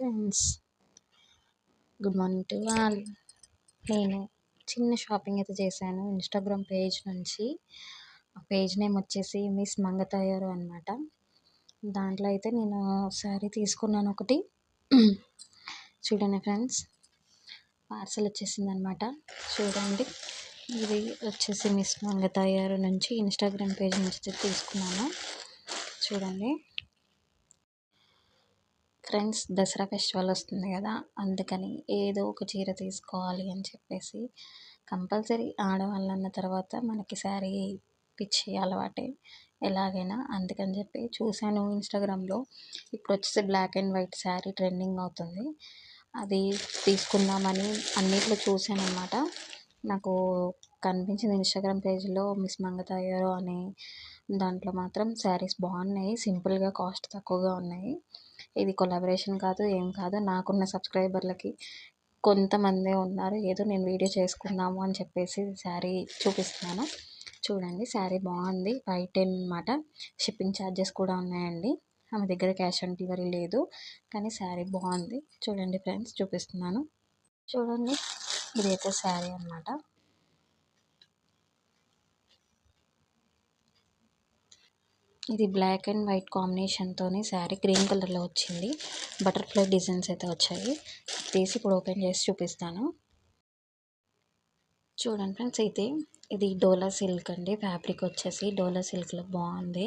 Friends good morning to all నేను చిన్న shopping అయితే చేశాను. ఇన్స్టాగ్రామ్ పేజ్ నుంచి. ఆ పేజ్ నేమ్ వచ్చేసి మిస్ మంగతయ్యారు అనమాట దాంట్లో అయితే నేను శారీ తీసుకున్నాను ఒకటి. చూడండి ఫ్రెండ్స్ పార్సల్ వచ్చేసింది అనమాట చూడండి. ఇది వచ్చేసి మిస్ మంగతయ్యారు నుంచి ఇన్స్టాగ్రామ్ పేజ్ నుంచి తీసుకున్నాను. చూడండి. ఫ్రెండ్స్ దసరా ఫెస్టివల్ వస్తుంది కదా అందుకని ఏదో ఒక చీర తీసుకోవాలి అని చెప్పేసి కంపల్సరీ ఆడవాళ్ళు అన్న తర్వాత మనకి శారీ పిచ్చి అలవాటే ఎలాగైనా. అందుకని చెప్పి చూశాను ఇన్స్టాగ్రామ్లో ఇప్పుడు వచ్చేసి black and white sari trending అవుతుంది. అది తీసుకుందామని అన్నిట్లో చూశాను అనమాట నాకు కనిపించింది ఇన్స్టాగ్రామ్ పేజ్లో మిస్ మంగతాయారు అని దాంట్లో మాత్రం శారీస్ బాగున్నాయి సింపుల్గా కాస్ట్ తక్కువగా ఉన్నాయి. ఇది కొలాబరేషన్ కాదు ఏం కాదు. నాకున్న సబ్స్క్రైబర్లకి కొంతమందే ఉన్నారు. ఏదో నేను వీడియో చేసుకుందాము అని చెప్పేసి శారీ చూపిస్తున్నాను. చూడండి శారీ బాగుంది. వైట్ అనమాట షిప్పింగ్ ఛార్జెస్ కూడా ఉన్నాయండి. ఆమె దగ్గర క్యాష్ ఆన్ డెలివరీ లేదు కానీ శారీ బాగుంది. చూడండి ఫ్రెండ్స్ చూపిస్తున్నాను. చూడండి ఇదైతే శారీ అనమాట ఇది బ్లాక్ అండ్ వైట్ కాంబినేషన్తోని శారీ గ్రీన్ కలర్లో వచ్చింది. బటర్ఫ్లై డిజైన్స్ అయితే వచ్చాయి. తీసి ఇప్పుడు ఓపెన్ చేసి చూపిస్తాను. చూడండి ఫ్రెండ్స్ అయితే ఇది డోలా సిల్క్ అండి. ఫ్యాబ్రిక్ వచ్చేసి డోలా సిల్క్లో బాగుంది.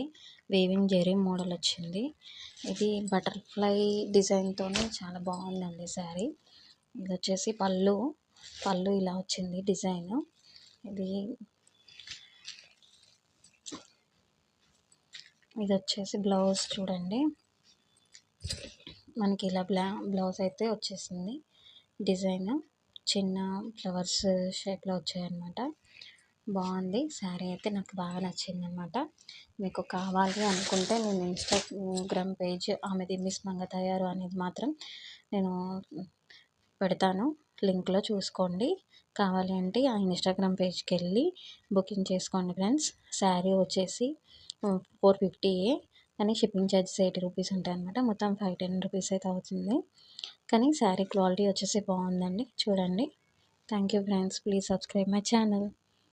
వేవింగ్ జెరీ మోడల్ వచ్చింది. ఇది బటర్ఫ్లై డిజైన్తోనే చాలా బాగుందండి శారీ. ఇది వచ్చేసి పళ్ళు పళ్ళు ఇలా వచ్చింది డిజైన్. ఇది ఇది వచ్చేసి బ్లౌజ్ చూడండి. మనకి ఇలా బ్లా బ్లౌజ్ అయితే వచ్చేసింది. డిజైన్ చిన్న ఫ్లవర్స్ షేప్లో వచ్చాయన్నమాట. బాగుంది. శారీ అయితే నాకు బాగా నచ్చింది అనమాట మీకు కావాలి అనుకుంటే నేను ఇన్స్టాగ్రామ్ పేజ్ ఆమెది మిస్ మంగ తయారు అనేది మాత్రం నేను పెడతాను. లింక్లో చూసుకోండి. కావాలి అంటే ఆ ఇన్స్టాగ్రామ్ పేజ్కి వెళ్ళి బుకింగ్ చేసుకోండి ఫ్రెండ్స్. శారీ వచ్చేసి ఫోర్ ఫిఫ్టీ కానీ షిప్పింగ్ ఛార్జెస్ ఎయిటీ రూపీస్ ఉంటాయి అనమాట మొత్తం ఫైవ్ టెన్ రూపీస్ అయితే అవుతుంది. కానీ శారీ క్వాలిటీ వచ్చేసి బాగుందండి. చూడండి. Thank you friends. Please subscribe my channel.